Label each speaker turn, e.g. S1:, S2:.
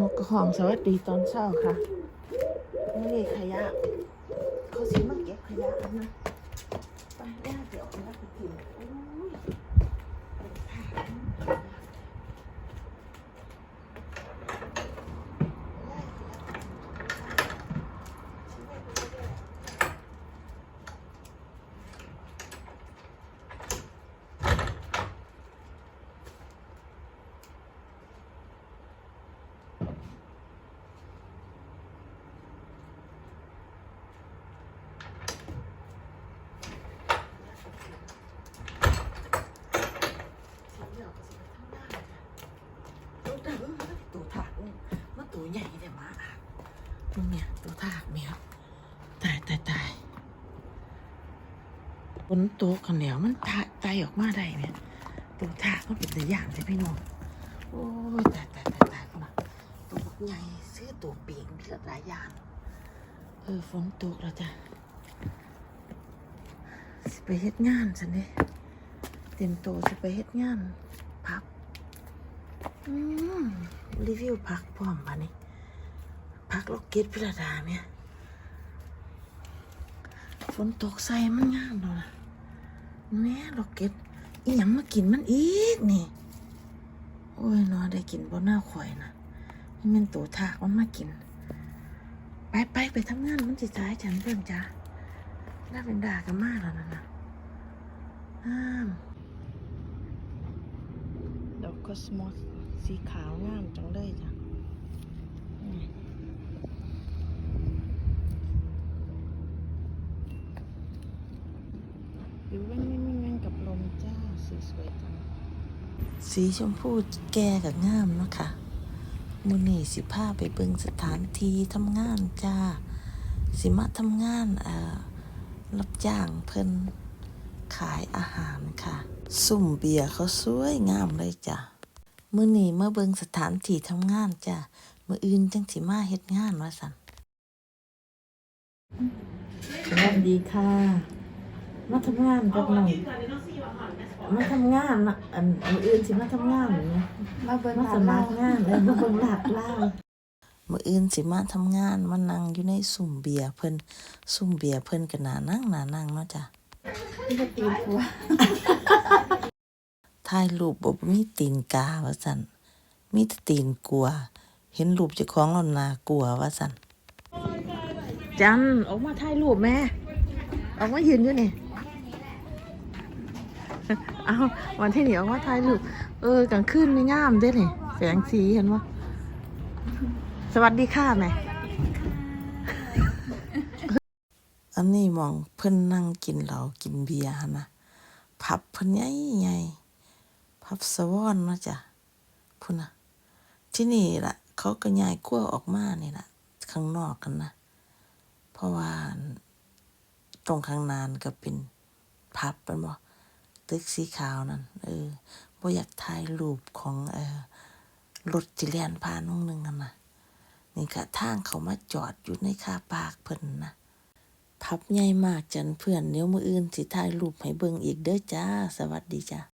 S1: นกกระหองสวัสดีตอนเช้าค่ะนี่ขยะเขาสิมาเก็บขยะนะไปย่าเดี๋ยวเอาไปกินโอ้ยตัวถากนี่มันตัวใหญ่แต่มาอะนี่เนี่ย ตัวถากเนี่ยตายตายตายฝนตกกันแล้วมันตายตายออกมาได้เนี่ยตัวถากมันเป็นตัวอย่างเลยพี่น้องโอ้ยตายตายตายตายพุ่นน่ะตัวใหญ่ซื้อตัวเปียงมีหลายอย่างเออฝนตกแล้วจ้ะสิไปเฮ็ดงานสันเด้เตรียมตัวสิไปเฮ็ดงานพับอืมรีวิวพักพร้อมปะนี่ พักโลกเกตพิรดาเนี่ยฝนตกใส่มันงามแล้วนะแม่โลกเกตอีหยังมากินมันอีกนี่ โอ้ยนอนได้กินบนหน้าข่อยนะนี่มันตัวถากมันมากิน ไปไปไปทำงานมันจิตใจฉันเพื่อนจ้าน่าเป็นด่ากันมากแล้วนะนะห้ามดอกคอสมอสสีขาวงามจังเลยจ้ะ อยู่แว่นวิ่งวิ่งวิ่งกับลมจ้าสีสวยจัง สีชมพูแก่กับงามเนาะค่ะมือนี่สิพาไปเบิ่งสถานที่ทำงานจ้า สิมาทำงานเอ่อรับจ้างเพิ่นขายอาหารค่ะ สุ่มเบียร์เขาสวยงามเลยจ้ะมื้อนี้มาเบิ่งสถานที่ทำงานจ้ะมื้ออื่นจังสิมาเฮ็ดงานว่าซั่นสวัสดีค่ะ มาทำงานกับน้องมาทำงานน่ะอันมื้ออื่นสิมาทำงานนี่
S2: มาเบิ่ง
S1: มาสมัครงานเออมาเบิ่งลาดลาวมื้ออื่นสิมาทำงานมานั่งอยู่ในสุ่มเบียร์เพิ่นสุ่มเบียร์เพิ่นก็น่านั่งน่านั่งเนาะจ้ะ
S2: ที่จะตีหัว
S1: ถ่ายรูปบ่มีตีนกาว่าซั่นมีแต่ตีนกลัว เห็นรูปเจ้าของแล้วน่ากลัวว่าซั่นจันออกมาถ่ายรูปแม่ออกมายืนอยู่นี่ เอาวันที่เหนี่ออกมาถ่ายรูปเออกลางคืนนี่งามเด้นี่แสงสีเห็นบ่าสวัสดีค่ะแม่อันนี้มองเพิ่นนั่งกินเหล้ากินเบียร์นะผับเพิ่นใหญ่ๆพับสวอนเนาะจ้ะพุ่นนะที่นี่ล่ะ เขาก็ย้ายขั้วออกมานี่ล่ะ ข้างนอกกันนะ เพราะว่าตรงข้างนานก็เป็นพับเป็นบ่ ตึกสีขาวนั่นเออบ่อยากถ่ายรูปของเออรถที่แล่นผ่านนงหนึงนั่นน่ะนี่ก็ทางเขามาจอดอยู่ในคาปากเพิ่นนะพับใหญ่มากจันเพื่อนเดี๋ยวมืออื่นสิถ่ายรูปให้เบิ่งอีกเด้อจ้า สวัสดีจ้า